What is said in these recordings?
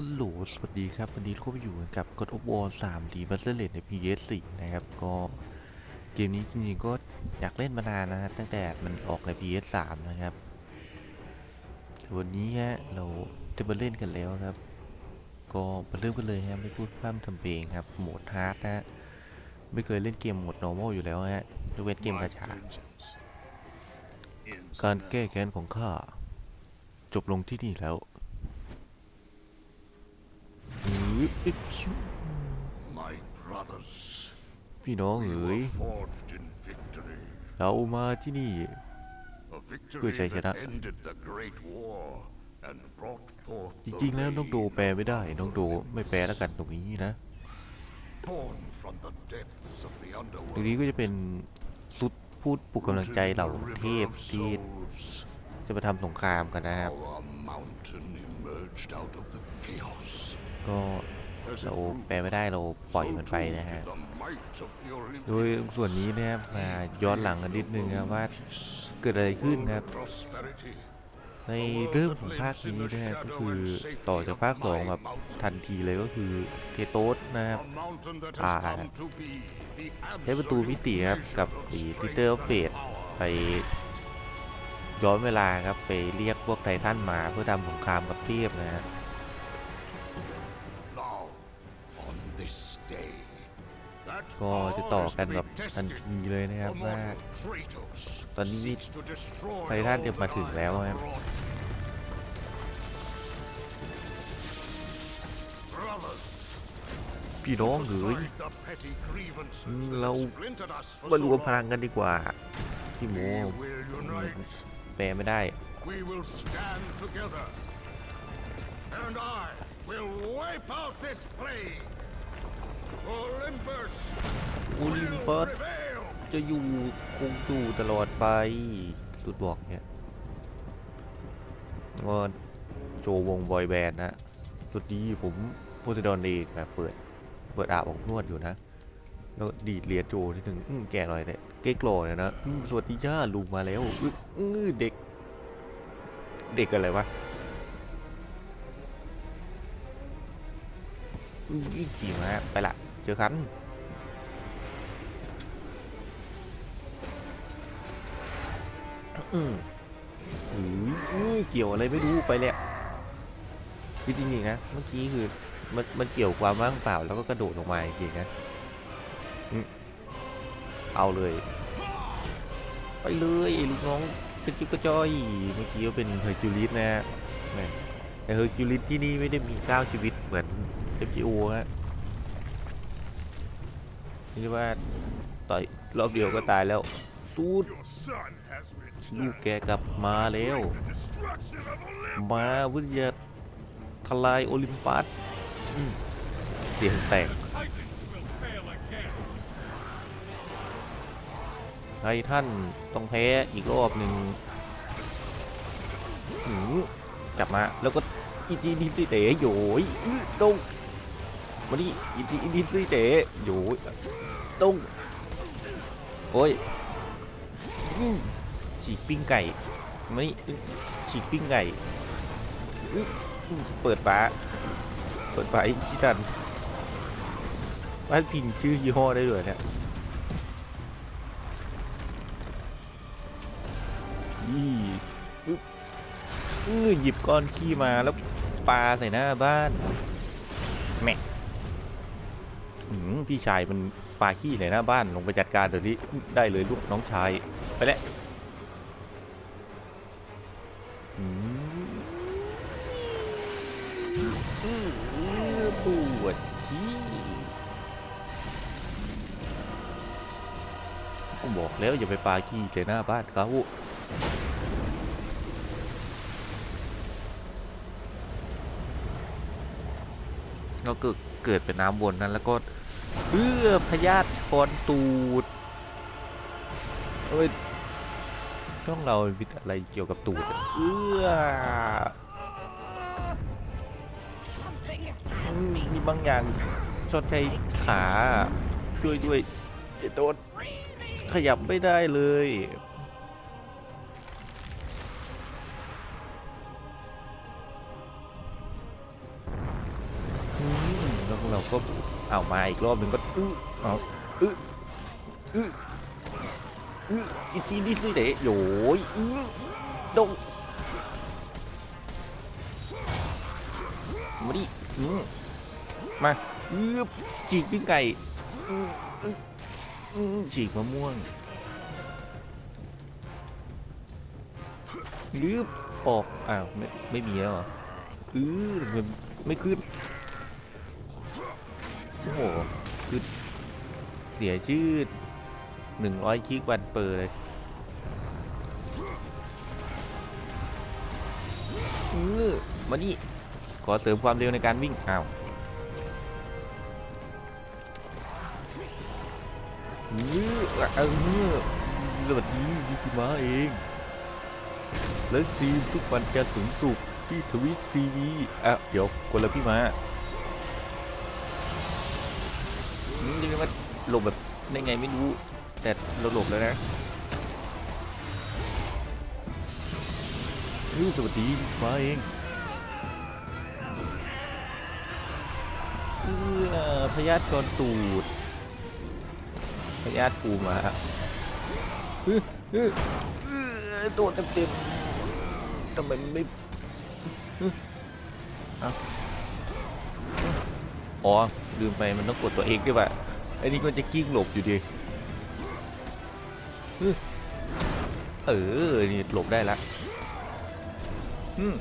ฮัลโหลสวัสดีครับ วันนี้เราก็มาอยู่กันกับ God of War 3 Remastered ใน PS4 นะครับ ก็เกมนี้จริงๆก็อยากเล่นมานานนะฮะตั้งแต่มันออกใน PS3 นะครับแต่วันนี้ฮะเราจะมาเล่นกันแล้วครับ ก็มาเริ่มกันเลยฮะไม่พูดพร่ำทำเพลงครับ โหมดฮาร์ดนะฮะไม่เคยเล่นเกมโหมด normal อยู่แล้วฮะยกเว้นเกมกระชาการแก้แค้นของข้าจบลงที่นี่แล้วอื้ออิ๊บชิว My brothers, พี่น้อง we เอ๋ย were forged in victory. เรามาที่นี่ A victory Good say, that Jedi. ended the Great War and brought forth จ the ริงๆแล้วน้องโด rain แปลไม่ได้ น้องโดไม่แปลแล้วกันตรงนี้นะ born from the depths of the ตรงนี้ underworld. ก็จะเป็นสุดพูดปลุกกำลังใจเหล่า Rooted in the เท river พ of ที่ souls, จะมาทำสงครามกันนะครับ Our mountain emerged out of the chaos. ก็ As it เรา grew, แปลไม่ได้เราปล่อย so มันไป too นะฮะ did the might of the โดย Olympians. ส่วนนี้นะครับมาย้อนหลังกันนิดนึงนะว่าเกิดอะไรขึ้นครับ Prosperity. ในเรื่องของภาคนี้นะฮะก็คือต่อจากภาคสองแบบทันทีเลยก็คือเทโตสนะครับ A mountain that อ่า has come to be the ใช้ประตูมิติครับ absolute กับ measure of สี strength ซิเตอร์ and เฟส power. ไปย้อนเวลาครับไปเรียกพวกไททันมาเพื่อทำสงครามกับเทพนะฮะ ก็จะต่อ power is กัน to be แบบทัน tested. ทีเลยนะครับ For ว่า mortal Kratos ตอนนี้ seeks to destroy ไททัน all จะมา that ถึง I แล้ว have ครับ wrought. Brothers, พี่น้องเอ๋ย despite the petty grievances อืม that เรา splintered us for มาร so วมพ long, ลังกันดีกว่าพี่โม we will unite. แปลไม่ได้ We will stand together. And I will wipe out this plague. Olympus โอลิม will ปัส prevail. จะอยู่คงอยู่ตลอดไปตุดบอกเนี่ยก็โชว์วงบอยแบนด์นะสุดดีผมโพสดอนเอกแบบเปิด เปิดอาบออกนวดอยู่นะ แล้วดีดเลียโจนิดหนึ่งอื้อแก่หน่อยเนี่ยเก๊กโลเนี่ยนะอื้อสวัสดีจ้าลุงมาแล้วอื้ออื้อเด็ก เด็กอะไรวะ อื้อขี่มาไปละ เจอกันอืมอือเกี่ยวอะไรไม่รู้ไปเลยคือจริงๆนะเมื่อกี้คือมันมันเกี่ยวความว่างเปล่าแล้วก็กระโดดลงมาจริงๆนะเอาเลย ไปเลยลูกน้องกระจุกกระจอยเมื่อกี้ก็เป็นเฮอร์คิวลิสนะฮะแหม่แต่เฮอร์คิวลิสที่นี่ไม่ได้มีเก้าชีวิตเหมือน FGO ฮะนี่ว่าต่อยรอบเดียวก็ตายแล้วตูด Your son has ลูก returned. แกกลับมาแล้ว The destruction of Olympus. มาเพื่อจะทลายโอลิมปัสอืมเสียงแตก Titans will fail again. ไทท่านต้องแพ้อีกรอบหนึ่งหืมกลับมาแล้วก็อีจีดีซีเต๋โยยอื้อตรง มาดิอีจีดีซีเต๋โยยตรงโอ้ยฉีกปิ้งไก่ไม่อื้อฉีกปิ้งไก่เปิดฝาเปิดฝาไอ้ชิตันบ้านพิงชื่อยี่ห้อได้ด้วยเนี่ยยี่ปึ๊บอื้อหยิบก้อนขี้มาแล้วปาใส่หน้าบ้าน พี่ชายมันปาขี้ใส่หน้าบ้านลงไปจัดการเดี๋ยวนี้ได้เลยลูกน้องชายไปแล้วปวดขี้ผมบอกแล้วอย่าไปปาขี้ใส่หน้าบ้านเขาแล้วก็เกิดเป็นน้ำวนนั้นแล้วก็ เอื้อพยาธิคอนตูดเอ้ยช่องเราวิอะไรเกี่ยวกับตูดเอื้อมีบางอย่างชดใช้ขาช่วยด้วยจะโดนขยับไม่ได้เลย ก็เอามาอีกรอบหนึ่งก็อื้อเอาอื้ออื้ออื้ออีจีนี่สิเดะโยยอื้อดงมาดิอื้อมาอื้อจีกปิ้งไก่อื้ออื้ออื้อฉีกมะม่วงลืบปอกอ้าวไม่ไม่มีแล้วเหรออื้อมันไม่ขึ้น อ้โหคือเสียชื่อหนึ่งร้อยคลิกวันเปอร์เลยเออมานี่ ขอเสริมความเร็วในการวิ่งอ้าวเออเออสวัสดีนี่คือมาเอง แล้วสตรีมทุกวันจันทร์ถึงศุกที่ทวิตทีวีอะเดี๋ยวคนละพี่มา หลบแบบได้ไงไม่รู้ แต่เราหลบแล้วนะยูสวัสดีมาเองเออพยาธิกรตูดพยาธิปูมาเออเออเออโดนเต็มๆทำไมมันไม่เอ้อเอ้าอ๋อ ลืมไปมันต้องกดตัวเองด้วยป่ะไอ้นี่ก็จะกิ้งหลบอยู่ดีเออ นี่หลบได้ละอืม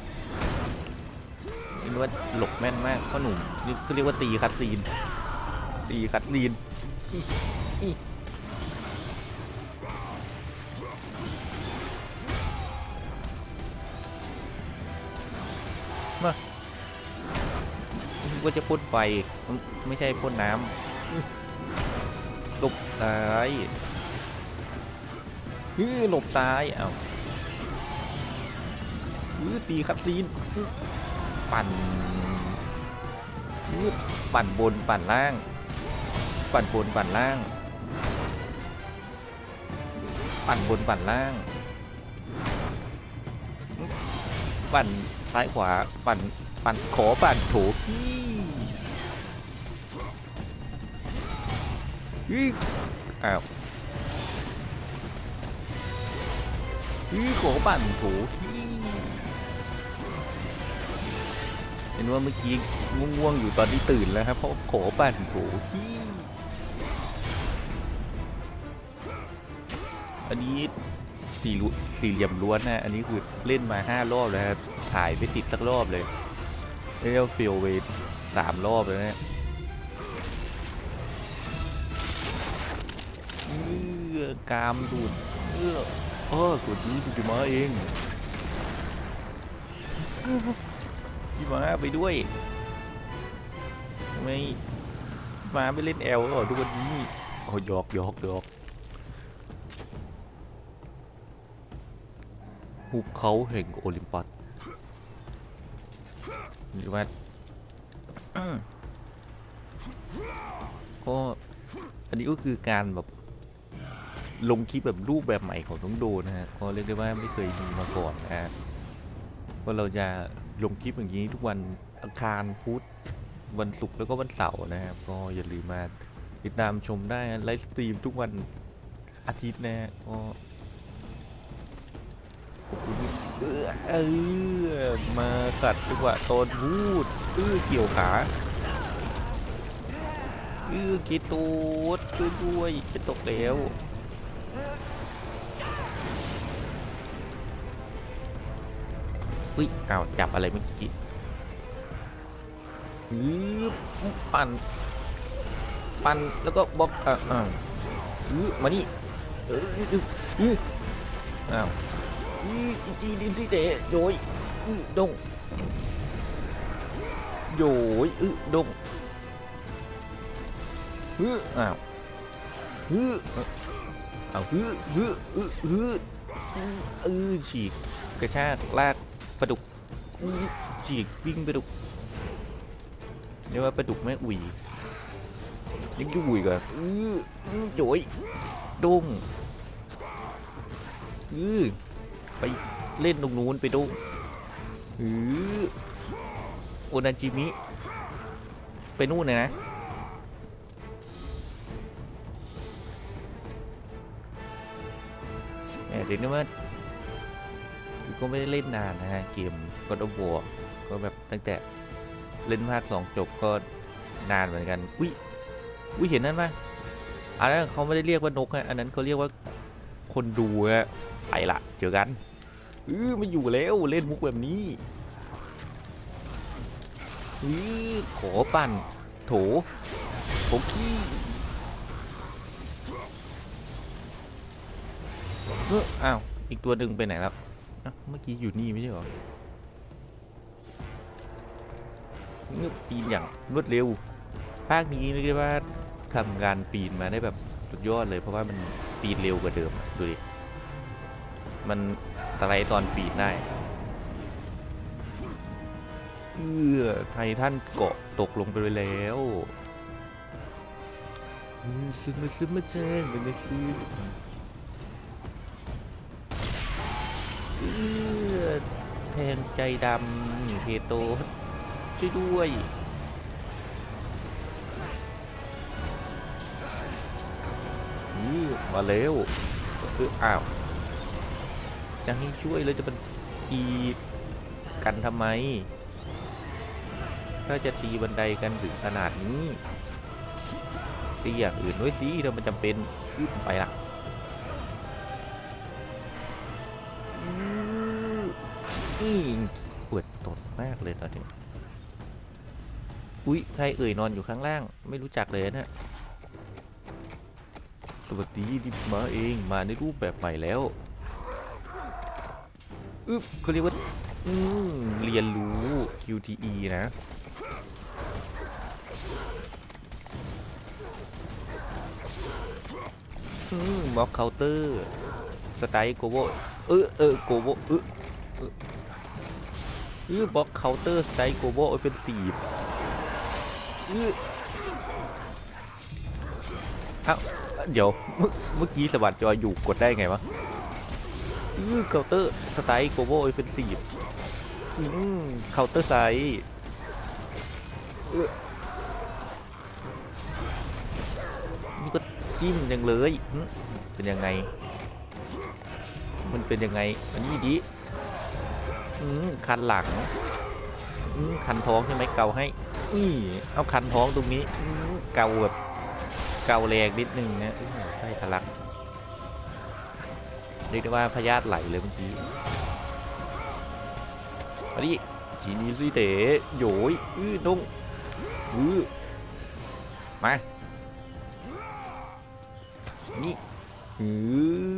นี่ว่าหลบแม่นมากพ่อหนุ่ม นี่ก็เรียกว่าตีคัดซีน ตีคัดซีนมาว่าจะพ่นไฟไม่ใช่พ่นน้ำ หลบซ้ายฮือหลบซ้ายเอ้าฮือตีครับซีนปั่นฮือปั่นบนปั่นล่าง ปั่นบนปั่นล่าง ปั่นบนปั่นล่าง ปั่นซ้ายขวา ปั่นปั่นขอปั่นโถพี่ ฮึอ้าวฮึขอปั่นโถพี่เห็นว่าเมื่อกี้ง่วงๆอยู่ตอนที่ตื่นแล้วครับเพราะขอปั่นโถพี่อันนี้สี่สี่เหลี่ยมล้วนนะอันนี้คือเล่นมาห้ารอบแล้วครับถ่ายไม่ติดสักรอบเลยเรียกฟิลไปสามรอบแล้วเนี่ย กามดูดเออเออสวัสดีพี่มาเองพี่มาไปด้วยทำไม่มาไม่เล่นแอลหรอทุกวันนี้โอ้ยอกยอกยอกภูเขาแห่งโอลิมปัสหรือว่าอืมก็อันนี้ก็คือการแบบ ลงคลิปแบบรูปแบบใหม่ของน้องโดนะฮะก็เรียกได้ว่าไม่เคยมีมาก่อนนะฮะก็เราจะลงคลิปอย่างนี้ทุกวันอังคารพุธวันศุกร์แล้วก็วันเสาร์นะครับ ก็อย่าลืมมาติดตามชมได้ไลฟ์สตรีมทุกวันอาทิตย์นะฮะก็เออเออมากัดจังหวะตอนพูดเออเกี่ยวขาเออกีตูดช่วยด้วยจะตกแล้ว อุ้ยอ้าวจับอะไรเมื่อกี้อือปั่น ปั่น แล้วก็บล็อกอ่าอ่าอือมานี่เอออืออืออ้าวอือจีดินสิเตะโยยอือดงโยยอือดงฮืออ้าวฮื ออ้าวฮือฮืออือฮืออือฉีกกระชากลากปลาดุกอื้อฉีกวิ่งปลาดุกเรียกว่าปลาดุกแม่อุ่ยยังจะอุ่ยกว่าอื้ออื้อโจยดงอื้อไปเล่นตรงนู้นไปดงอื้อโอนาจิมิไปนู่นเลยนะ เดี๋ยวนี้ว่าก็ไม่ได้เล่นนานนะฮะเกมก็ต้องบวก็แบบตั้งแต่เล่นภาคสองจบก็นานเหมือนกัน อุ้ยอุ้ยเห็นนั่นปะอันนั้นเขาไม่ได้เรียกว่านกฮะอันนั้นเขาเรียกว่าคนดูฮะไปละเจอกันเออไม่อยู่แล้วเล่นมุกแบบนี้อือขอปั่น โถโถขี้ ออ้าว อีกตัวหนึ่งไปไหนแล้วเมื่อกี้อยู่นี่ไม่ใช่หรอเงือบปีนอย่างรวดเร็ว ภาคนี้เรียกว่าทำการปีนมาได้แบบสุดยอดเลย เพราะว่ามันปีนเร็วกว่าเดิมดูดิ มันสไลด์ตอนปีนได้เอื้อไททันเกาะตกลงไปแล้วซึมมาซึมมาแจ้งมันนะคื แทงใจดำเฮโตช่วยด้วยอือมาแล้วเอออ้าวจะให้ช่วยเลยจะเป็นตีกันทำไม ถ้าจะตีบันไดกันถึงขนาดนี้ตีอย่างอื่นด้วยสิถ้ามันจำเป็นไปละ นี่ปวดตดมากเลยตอนนี้ อุ๊ย ใครเอ่ยนอนอยู่ข้างล่าง ไม่รู้จักเลยนะ สวัสดีดิมาเอง มาในรูปแบบใหม่แล้ว อึ๊บเขาเรียกว่า อืม เรียนรู้ QTE นะอืมบล็อกเคาน์เตอร์ สไตล์โกโบเออเออโกโบเออ ออบล็อกเคาน์เตอร์สไตล์โกโบเป็นสี่เออเอ้าเดี๋ยวเมื่อเมื่อกี้สวัสดจอยอยู่กดได้ไงวะเออเคาน์เตอร์สไตล์โกโบเป็นสี่อืมเคาน์เตอร์ไซด์เออนี่ก็จิ้มจังเลย เป็นยังไง มันเป็นยังไง อันนี้ดิ คันหลังคันท้องใช่ไหมเกาให้นี่เอาคันท้องตรงนี้เกาแบบเกาแรงนิดนึงนะใช่ทะลักเรียกได้ว่าพยาธิไหลเลยเมื่อกี้มาดิจีนีซีเต๋โยยอื้อดงอื้อมานี่หื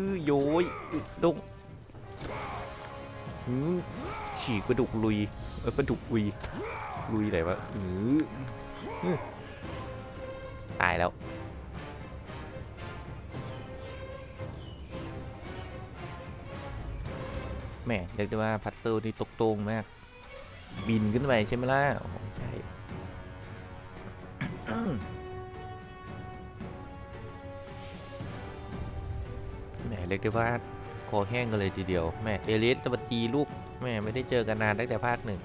อโยยอึดงหือ ฉีกกระดูกลุยเออกระดูกลุยลุยไหนวะออื้อตายแล้วแม่เรียกได้ว่าพัตเตอร์นี่ตกตรงมาก บินขึ้นไปใช่ไหมล่ะโอ้ใช่แหมเรียกได้ว่า คอแห้งกันเลยทีเดียวแม่เอลิสสวัสดีลูกแม่ไม่ได้เจอกันนานตั้งแต่ภาคหนึ่ง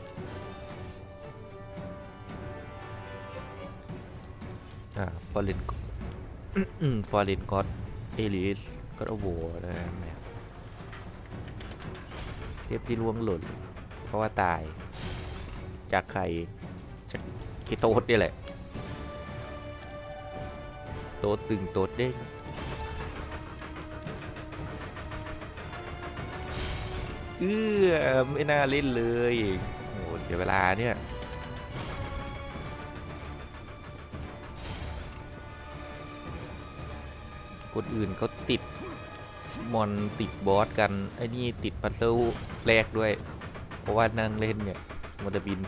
อ่าฟอร์เรนฟอร์เรนก็อดเอลิสก็โอโบนะแหม่เทพที่ล่วงหล่นเพราะว่าตาย จากใครจากคิโตสนี่แหละโตดตึงโตดเด้ง เอื้อไม่น่าเล่นเลยโอ้โหเสียเวลาเนี่ยคนอื่นเขาติดมอนติดบอสกันไอ้นี่ติดพัซเซิลแรกด้วย เพราะว่านั่งเล่นเนี่ยมันจะบิน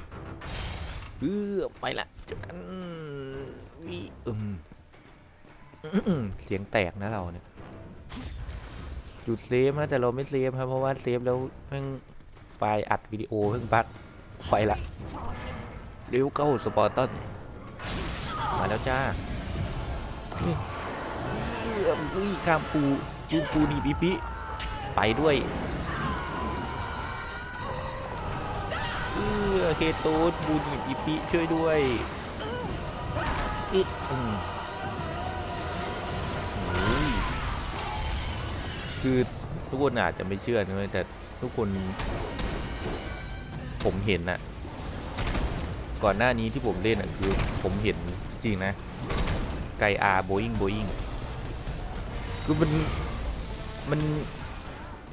เออไปละเจอกันวิอืมอื้อเสียงแตกนะเราเนี่ย จุดเซฟนะแต่เราไม่เซฟครับเพราะว่าเซฟแล้วเพิ่งไฟล์อัดวิดีโอเพิ่งบักไปละเร็วเข้าสปอร์ตันมาแล้วจ้านี่เอื้อมอุ้ยข้ามปูยืนปูดีปีปีไปด้วยเออเคโตสบูดีปีปีช่วยด้วยอิอื คือทุกคนอาจจะไม่เชื่อนะเว้ยแต่ทุกคน ผมเห็นนะก่อนหน้านี้ที่ผมเล่นอะคือ ผมเห็นจริงนะ ไกอาโบอิงโบอิงคือมันมัน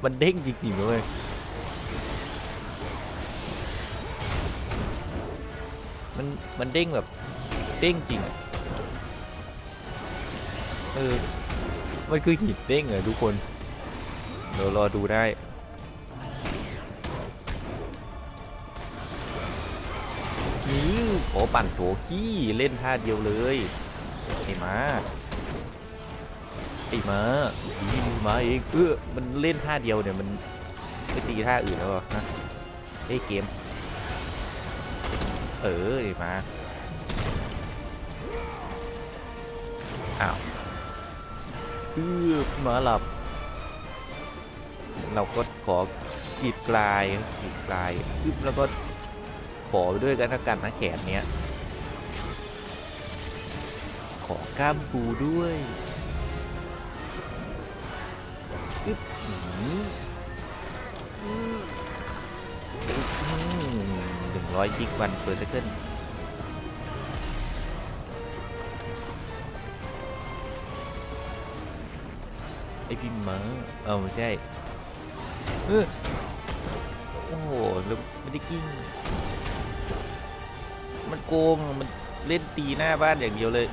มันเด้งจริงๆเลยมันมันเด้งแบบเด้งจริงอะเออ มันคือหินเด้งเหรอทุกคน เดี๋ยวรอดูได้นี่โอปั่นโถขี้เล่นท่าเดียวเลยไอ้มาไอ้มาอีมาเองเออมันเล่นท่าเดียวเนี่ยมันไม่ตีท่าอื่นแล้วเหรอฮะไอ้เกม เออไอ้มาอ้าวเออมาหลับ เราก็ขอกรีดกลายกรีดกลายอึ๊บแล้วก็ขอไปด้วยกันละกันนะแขนเนี้ย ขอกล้ามปูด้วยอึ๊บหนึ่งร้อยจิกวันเปิดเซนไอพี่มังเออไม่ใช่ เออโอ้โหแล้วไม่ได้กิ้ง มันโกง มันเล่นตีหน้าบ้านอย่างเดียวเลย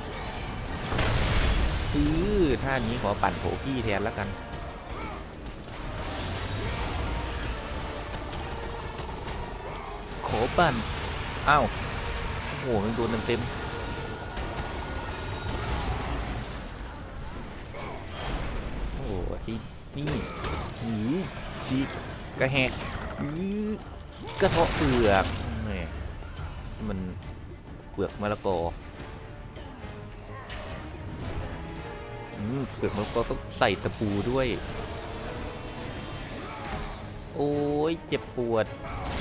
คือท่านี้ขอปั่นโผกี้แทนแล้วกัน ขอปั่น อ้าว โอ้โห มันโดนเต็มๆ ชีกระแหกกระเทาะเปลือกแหมมันเปลือกมะละกออืมเปลือกมะละกอต้องใส่ตะปูด้วย โอ้ยเจ็บปวด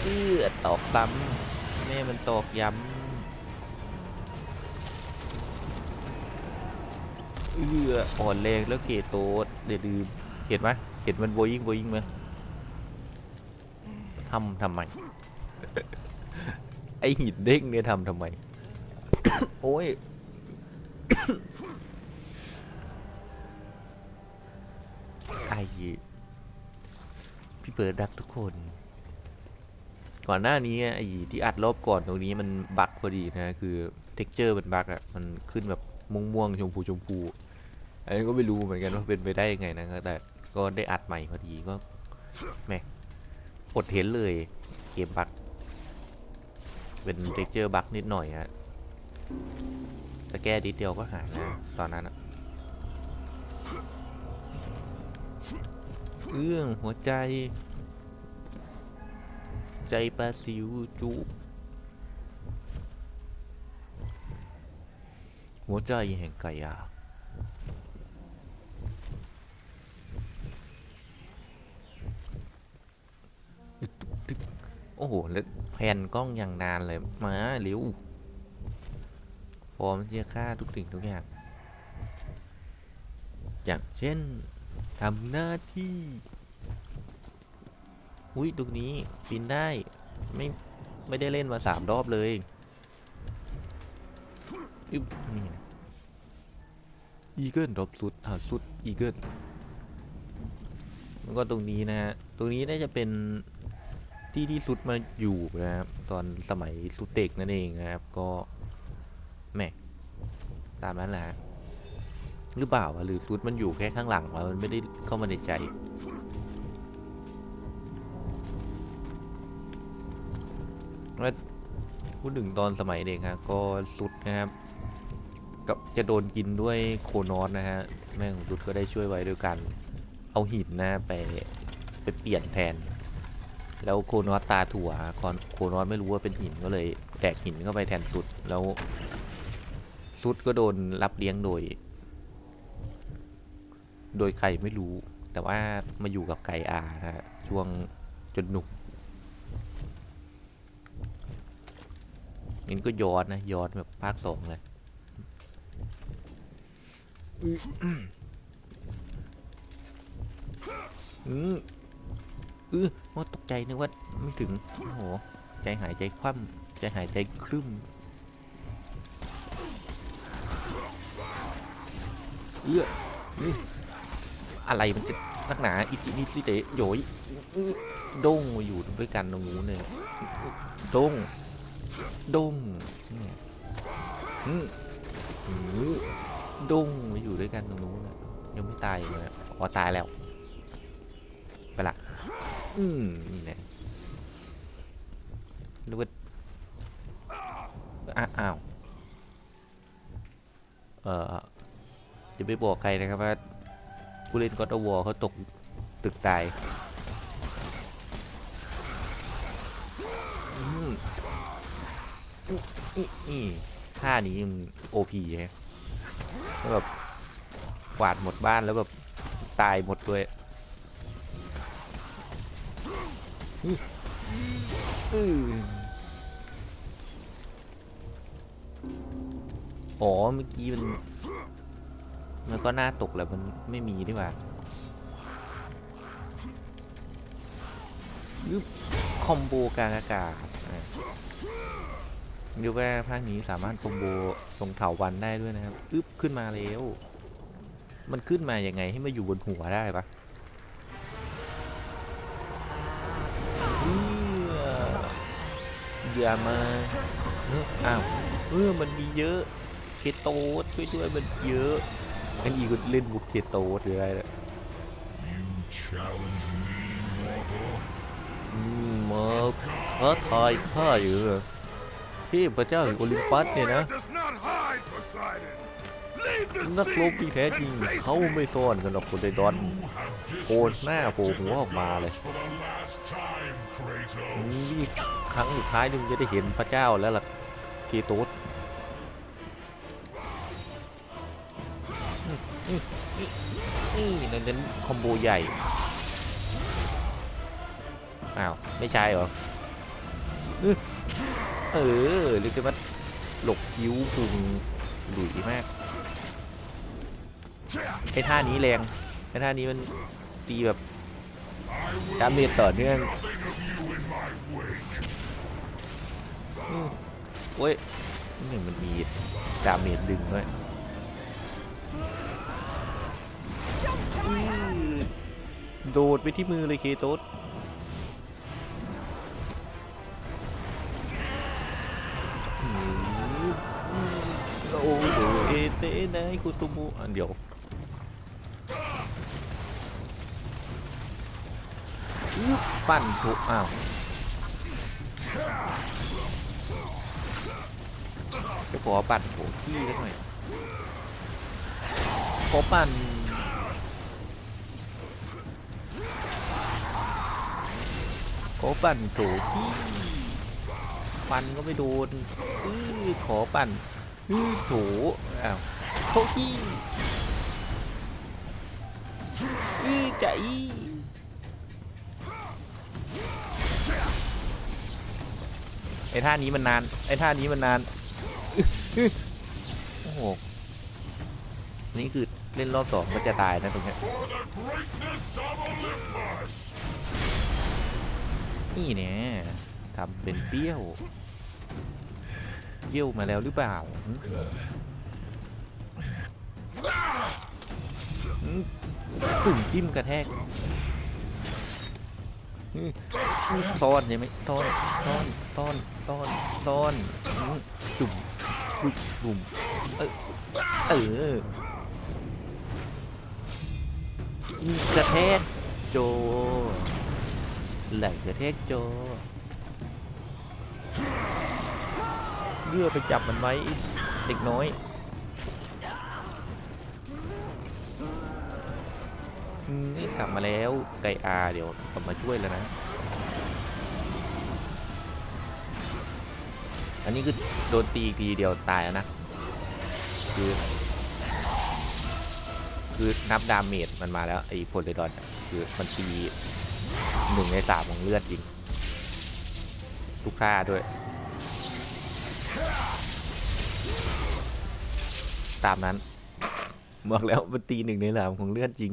เอื้อตอกซ้ำแม่มันตอกย้ำเอื้ออ่อนแรงแล้วเกโตดเดี๋ยวดืมเห็นไหมเห็นมันโบยิงโบยิงไหม ทำทำไม ไอหินเด้งเนี่ยทำทำไม โอ้ย ไอพี่เปิดรักทุกคน ก่อนหน้านี้ไอที่อัดรอบก่อนตรงนี้มันบั๊กพอดีนะ คือเท็กเจอร์มันบั๊กอะมันขึ้นแบบม่วงม่วงๆชมพูชมพูอันนี้ก็ไม่รู้เหมือนกันว่าเป็นไปได้ยังไงนะแต่ก็ได้อัดใหม่พอดีก็แหม่อ ดเห็นเลยเกมบั๊กเป็นเท็กเจอร์บั๊กนิดหน่อยฮะแต่แก้ดิดเดียวก็หายนะตอนนั้นอะเอื้องหัวใจ ใจปลาซิวจุหัวใจแห่งไก่อา โอ้โหแล้วแผ่นกล้องอย่างนานเลยมาเร็วพร้อมที่จะฆ่าทุกสิ่งทุกอย่าง อย่างเช่นทำหน้าที่อุ้ยตรงนี้ปีนได้ไม่ไม่ได้เล่นมาสามรอบเลยอึ๊บนี่อีเกิลรอปสุดอ่าสุดอีเกิลแล้วก็ตรงนี้นะฮะ ตรงนี้น่าจะเป็น ที่ที่สุดมาอยู่นะครับ ตอนสมัยสุดเด็กนั่นเองนะครับ ก็แม่ตามนั้นแหละหรือเปล่าวะหรือสุดมันอยู่แค่ข้างหลังวะมันไม่ได้เข้ามาในใจว่าพูดถึงตอนสมัยเด็กครับก็สุดนะครับ กับจะโดนกินด้วยโคนอสนะฮะแม่ของสุดก็ได้ช่วยไว้ด้วยกัน เอาหินนะไปไปเปลี่ยนแทน แล้วโคนอสตาถั่วคอนโคนอสไม่รู้ว่าเป็นหินก็เลยแตกหินเข้าไปแทนสุดแล้วสุดก็โดนรับเลี้ยงโดย โดยใครไม่รู้ แต่ว่ามาอยู่กับไก่อานะฮะช่วงจนหนุกนี่ก็ย้อนนะย้อนแบบภาคสองเลยอืม เออว่าตกใจนึกว่าไม่ถึง โอ้โห ใจหายใจคว่ำใจหายใจครึ่มเอื้อนี่อะไรมันจะนักหนาอิจินิจิเตโยยด้งอยู่ด้วยกันตรงนู้นเลยด้งด้งเนี่ยอืมด้งอยู่ด้วยกันตรงนู้นยังไม่ตายเลยอ๋อตายแล้ว อืมนี่แหละรือว่าอะอ้าว เอ่อจะไปบอกใครนะครับว่าผู้เล่นก็อดวอเขาตกตึกตายอืมนี่นี่ท่านี้มันโอพีฮะแบบกวาดหมดบ้านแล้วแบบตายหมดด้วย อืมอ๋อเมื่อกี้มัน มันก็น่าตกแหละมันไม่มีดีกว่ายึบคอมโบกลางอากาศอะดูว่าภาคนี้สามารถคอมโบตรงเถาวันได้ด้วยนะครับ อึ๊บขึ้นมาแล้ว มันขึ้นมาอย่างไงให้มาอยู่บนหัวได้ปะ อย่ามาอ้าวเออมันมีเยอะเคโตสช่วยด้วยมันเยอะกันอีกคนเล่นบุกเคโตสหรืออะไรเนี่ยมาท้าทายข้าอยู่เหรอเทพเจ้าแห่งโอลิมปัสเนี่ยนะนักรบที่แท้จริงเขาไม่ซ่อนกันหรอกคนในดอน ผล่หน้าโผล่หัวออกมาเลยนี่ครั้งสุดท้ายที่มึงจะได้เห็นพระเจ้าแล้วล่ะเคโตสนี่เน้นคอมโบใหญ่ อ้าว ไม่ใช่เหรอ เออหรือจะมาหลบคิ้วพุงหลุยมากไอ้ท่านี้แรงไอ้ท่านี้มัน ตีแบบดาเมจต่อเนื่องโอ้ยนี่มันมีดาเมจดึงด้วยโดดไปที่มือเลยเคโตสโอ้โหเอเตไนคุตุมุอันเดียวอื้อ ปั่นถูกอ้าวจะขอปั่นโถขี้สักหน่อยขอปั่นขอปั่นโถขี้ปั่นก็ไม่โดนอื้อขอปั่นอื้อโถอ้าวโถขี้อื้อใจ ไอ้ท่านี้มันนาน ไอ้ท่านี้มันนาน โอ้โห นี่คือเล่นรอบสองก็จะตายนะตรงนี้นี่เนี่ยทำเป็นเปี้ยว เยี่ยวมาแล้วหรือเปล่าตุ่มจิ้มกระแทก หึหึซ่อนใช่ไหมซ่อนซ่อนซ่อนซ่อนซ่อนจุ่มจุ่มจุ่มเออเออกระแทกโจไหลกระแทกโจเลือไปจับมันไว้เด็กน้อย นี่กลับมาแล้วไก่อาเดี๋ยวกลับมาช่วยแล้วนะ อันนี้คือโดนตีทีเดียวตายแล้วนะ คือ คือนับดาเมจมันมาแล้วไอ้โพลดอนอะคือมันตีหนึ่งในสามของเลือดจริง ทุกท่าด้วย ตามนั้นบอกแล้วมันตีหนึ่งในสามของเลือดจริง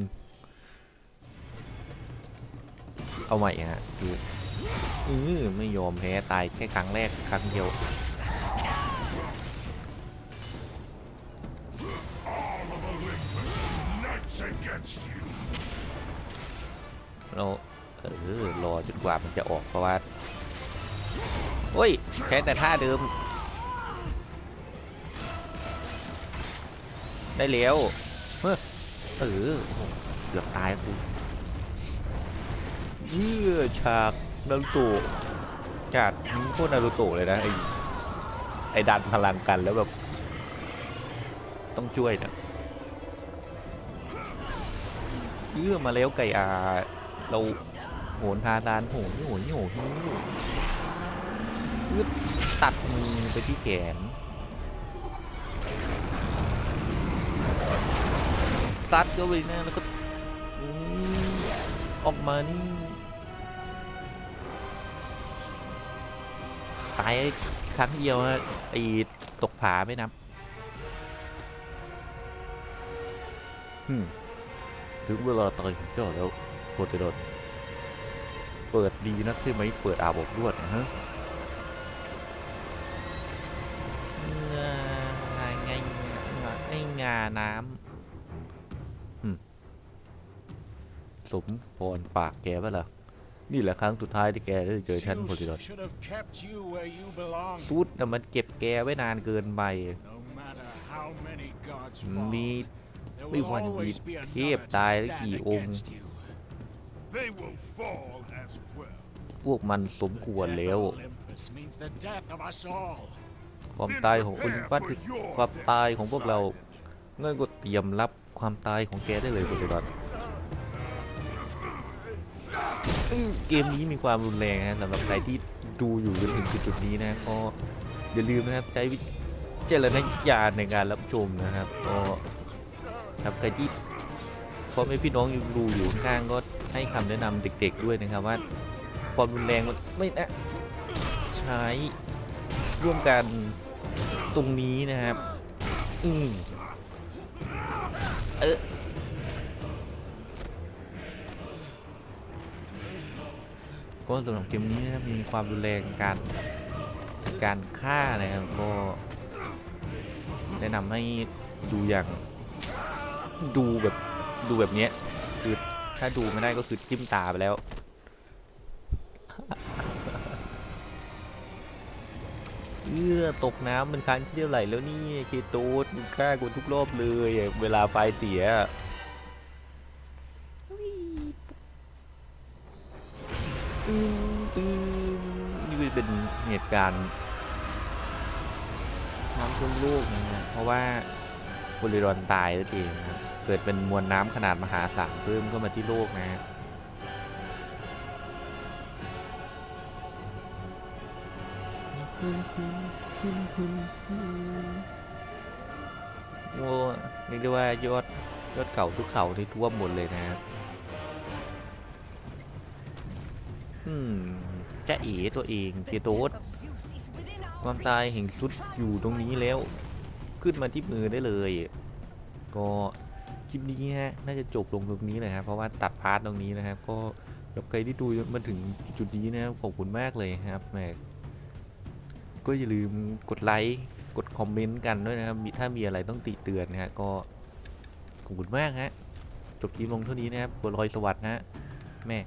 เอาใหม่ฮะคืออือไม่ยอมแพ้ตายแค่ครั้งแรกครั้งเดียวเราเออรอจนกว่ามันจะออกเพราะว่าโอ้ยแค่แต่ท่าเดิม ได้แล้วเฮ้อเออโอ้โหเกือบตายกู เยื่อฉากนารูโตะจากนี้โคตรนารูโตะเลยนะ ไอ้ไอ้ดันพลังกันแล้วแบบ ต้องช่วยนะเยื่อมาแล้วไก่อาเราโหนทาดานโหนโหนโหนโหนยืดตัดมือไปที่แขนตัดก็ไปหน้าแล้วก็อออกมานี่ายครั้งเดียวฮะไอ้ตกผาไม่นับฮึมถึงเวลาตายของเจ้าแล้วโปรเตโดนเปิดดีนักใช่ไหมเปิดอาบอบนวดนะฮะงาไงไงไอ้งาน้ำสมพรปากแกปะล่ะ นี่แหละครั้งสุดท้ายที่แกได้เจอฉันโพธิดอน should have kept you where you belong. ตูดน่ะมันเก็บแกไว้นานเกินไป No matter how many gods มี fall, there ไม่ will วันมี always be เทพ another ตาย to แล้ว stand กี่องค์ against you. They will fall as well. พวกมันสมควร Death แล้ว of Olympus means the death of us all. ความตายของคุณป้าคือความตายของพวกเราเงื่อนก็เตรียมรับความตายของแกได้เลยโพธิดอน เกมนี้มีความรุนแรงนะสำหรับใครที่ดูอยู่จนถึงจุดนี้นะก็อย่าลืมนะครับใช้วิจารณญาณในการรับชมนะครับก็ครับใครที่พ่อแม่พี่น้องอยู่ดูอยู่ข้างๆก็ให้คำแนะนำเด็ก ๆด้วยนะครับว่าความรุนแรงมันไม่นะใช้ร่วมกันตรงนี้นะครับ อืมเออ ก็สำหรับเกมนี้นะมีความรุนแรงการการฆ่านะครับก็แนะนำให้ดูอย่างดูแบบดูแบบนี้คือถ้าดูไม่ได้ก็คือจิ้มตาไปแล้ว เอื้อตกน้ำมันครั้งที่เท่าไหร่แล้วนี่เคโตสมึงฆ่ากูทุกรอบเลย เวลาไฟเสีย อืมอืมนี่คือเป็นเหตุการณ์น้ำท่วมโลกนะฮะเพราะว่าบริรอนตายนั่นเองครับเกิดเป็นมวลน้ำขนาดมหาศาลเพิ่มเข้ามาที่โลกนะฮะโอ้เรียกได้ว่ายอดยอดเขาทุกเขาที่ท่วมหมดเลยนะครับ อืมจะเอ๋ตัวเองเจโตสความตายแห่งชุดอยู่ตรงนี้แล้ว ขึ้นมาที่มือได้เลย ก็คลิปนี้ฮะน่าจะจบลงตรงนี้เลยครับเพราะว่าตัดพาร์ทตรงนี้นะครับ ก็กับใครที่ดูมาถึงจุดนี้นะครับขอบคุณมากเลยครับแหมก็อย่าลืมกดไลค์กดคอมเมนต์กันด้วยนะครับถ้ามีอะไรต้องติเตือนนะฮะก็ขอบคุณมากฮะจบคลิปลงเท่านี้นะครับบัวลอยสวัสดนะฮะแม่